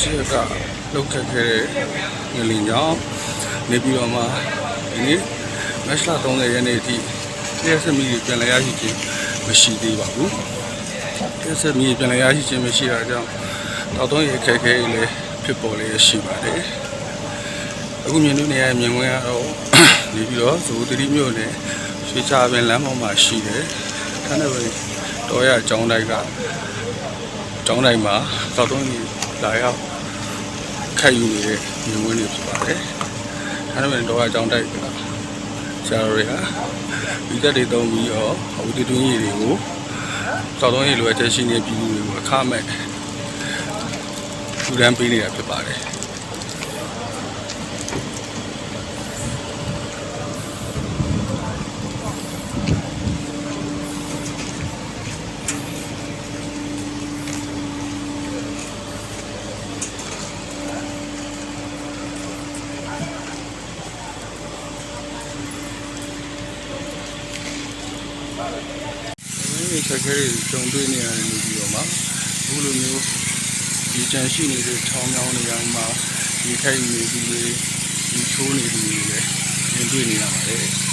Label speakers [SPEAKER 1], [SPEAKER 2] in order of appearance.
[SPEAKER 1] ရှိကလောက်ခက်ခဲတဲ့ငလင်ကြောင့်နေပြီးတော့မှဒီနေ့မက်လ30ရက်နေ့အထိတရားစမီပြန်လည်ရရှိခြင်းမရှိသေးပါဘူးတရားစမီပြန်လည်ရရှိခြင်းမရှိတာကြောင့်တောက်သုံးရခက်ခဲလေးဖြစ်ပေါ်လေးရှိပါတယ်အခုမြင်လို့နေရမြင်ဝင်ကတော့နေပြီးတော့ဇိုတတိမြို့နယ်ရွှေချပင်လမ်းပေါ်မှာရှိတယ်ခန္ဓာပဲတော်ရအကြောင်းတိုက်ကကျောင်းတိုင်းမှာသောက်သုံးကြီး လာရောက်ခတ်ယူနေတဲ့မြင်ကွင်းတွေဖြစ်ပါတယ်။အဲဒါမဲ့တော့အကျောင်းတိုက်ကဆရာတော်တွေကဒီသက်တွေသုံးပြီးတော့ဟိုဒီတွင်းကြီးတွေကိုသောက်သုံးကြီးလိုအပ်ချက်ရှိနေပြည်သူတွေကိုအခမဲ့ထူတန်းပေးနေတာဖြစ်ပါတယ်။ ဒီချက်ခဲတွေဂျုံတွေ့နေရတယ်လို့ပြီးတော့မှအခုလိုမျိုးဒီချန်ရှိနေတဲ့ချောင်းချောင်းတွေမှာဒီခိုက်နေပြီးဒီချိုးနေပြီးလည်းမြင်တွေ့နေရပါတယ်